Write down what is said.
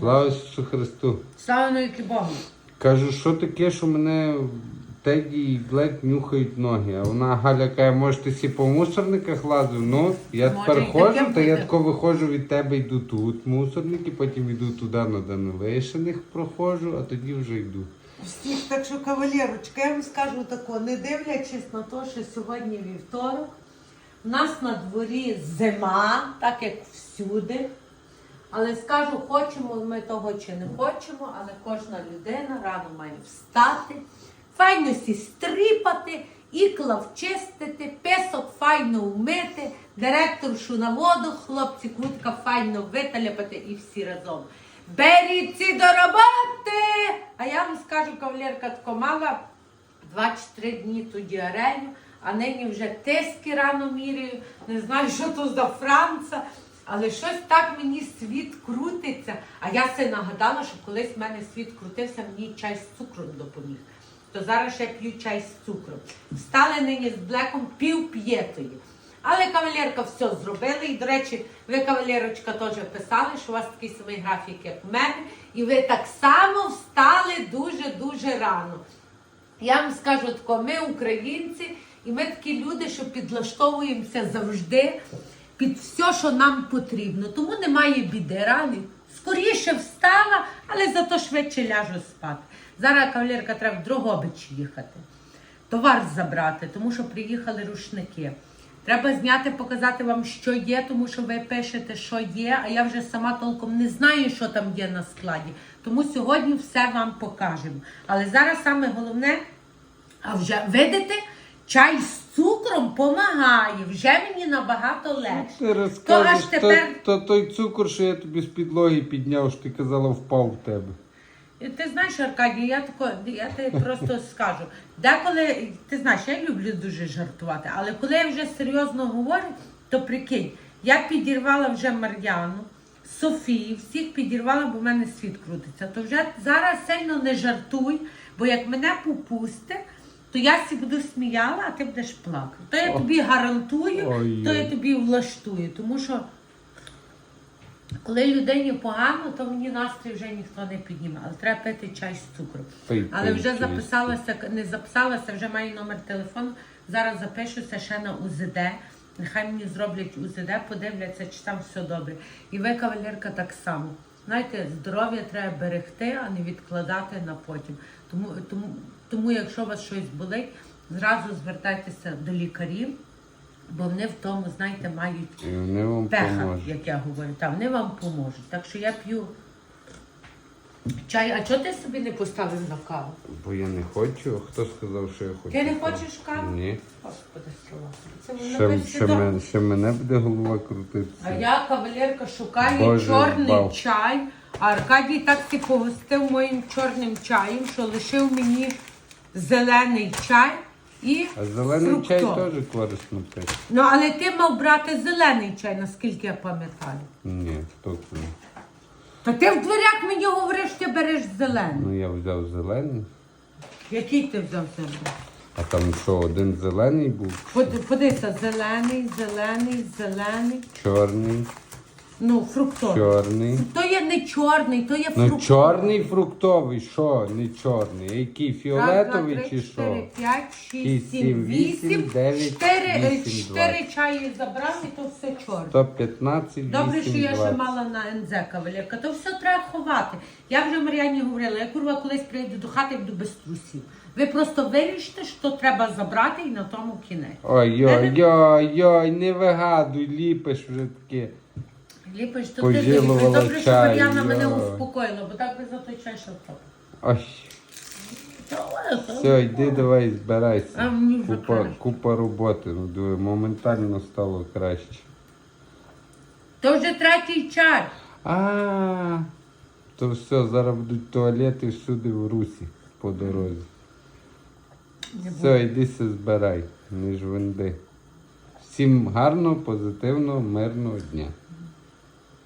Слава Ісусу Христу. Слава навіки Богу. Кажу, що таке, що мене Теді і Блек нюхають ноги. А вона Галя каже, може ти сі по мусорниках лазив? Ну, я Може, тепер і ходжу, та я буде. тако виходжу від тебе, йду тут мусорники, потім йду туди на Данилишиних проходжу, а тоді вже йду. Всіх, так що, кавалерочка, я вам скажу тако, не дивлячись на те, що сьогодні вівторок, у нас на дворі зима, так як всюди. Але скажу, хочемо ми того чи не хочемо, але кожна людина рано має встати, файно сі стріпати, ікла вчистити, песок файно вмити, директоршу на воду, хлопці кутка файно виталяпати і всі разом. Беріться до роботи! А я вам скажу, кавалерка тако мала 2-3 дні ту діарею, а нині вже тиски рано міряю, не знаю, що то за Франца. Але щось так мені світ крутиться. А я себе нагадала, що колись в мене світ крутився, мені чай з цукром допоміг. То зараз ще п'ю чай з цукром. Встали нині з блеком пів п'єтої. Але кавалерка все зробили. І, до речі, ви, кавалерочка, теж писали, що у вас такий самий графік, як у мене. І ви так само встали дуже-дуже рано. Я вам скажу тако, ми українці, і ми такі люди, що підлаштовуємося завжди під все, що нам потрібно. Тому немає біди. Рано скоріше встала, але зато швидше ляжу спати. Зараз кавалерка треба в Дрогобич їхати. Товар забрати, тому що приїхали рушники. Треба зняти, показати вам, що є, тому що ви пишете, що є, а я вже сама толком не знаю, що там є на складі. Тому сьогодні все вам покажемо. Але зараз саме головне, а вже видите, чай цукром помагає, вже мені набагато легше. Ти То аж розкажеш, то, тепер то той цукор, що я тобі з підлоги підняв, що ти казала, впав в тебе. Ти знаєш, Аркадій, я тако, я тобі просто скажу. Деколи, ти знаєш, я люблю дуже жартувати, але коли я вже серйозно говорю, то прикинь, я підірвала вже Мар'яну, Софію, всіх підірвала, бо в мене світ крутиться. То вже зараз сильно не жартуй, бо як мене попусти, то я сі буду сміяла, а ти будеш плакати. То я тобі гарантую, Ой-ой. то я тобі влаштую, тому що. Коли людині погано, то мені настрій вже ніхто не підніме. Але треба пити чай з цукром. Пий, Але пий вже чай записалася, не записалася, вже маю номер телефону. Зараз запишуся ще на УЗД. Нехай мені зроблять УЗД, подивляться, чи там все добре. І ви, кавалерка, так само. Знаєте, здоров'я треба берегти, а не відкладати на потім. Тому, тому, тому якщо у вас щось болить, зразу звертайтеся до лікарів, бо вони в тому, знаєте, мають пеха, як я говорю, Та, вони вам поможуть. Так що я п'ю чай. А чого ти собі не поставив на каву? Бо я не хочу. Хто сказав, що я хочу? Ти не каву? хочеш каву? Ні. Господи, слава. Це воно Ще, ще, мен, ще мене буде голова крутитися. А я, кавалерка, шукаю Боже, чорний збав. чай. А Аркадій так ти погостив моїм чорним чаєм, що лишив мені зелений чай і А зелений чай теж корисно пити. Ну, але ти мав брати зелений чай, наскільки я пам'ятаю. Ні, хто це? Та ти в дверях мені говориш, ти береш зелений. Ну я взяв зелений. Який ти взяв зелений? А там що, один зелений був, Под- Подивися, зелений, зелений, зелений. чорний, Ну, фруктовий. чорний. То є не чорний, то є Ну фруктовий. чорний фруктовий, що? Не чорний. Який фіолетовий Раз, два, чи три, чотири, що? п'ять, Шість, шість, сім, сім, вісім, вісім, дев'ять, чотири, е, вісім, чотири чаї забрав і то все чорне. 115, Добре, що я ще 20. мала на НЗ кавалерка, то все треба ховати. Я вже Мар'яні говорила, я курва колись прийду до хати, буду без трусів. Ви просто вирішите, що треба забрати і на тому кінець. Ой, ой, ой, ой, не вигадуй, ліпиш вже таке. Ліпиш, то ти. Добре, що чай, Мар'яна мене йой. успокоїла, бо так би за той чай що. Ой, все, йди давай А збирайся. мені вже Купа, краще. купа роботи, ну диви, моментально стало краще. То вже третій чай. А, то все, зараз будуть туалети всюди в Русі по дорозі. Все, йди се збирай, не жвенди. Всім гарного, позитивного, мирного дня.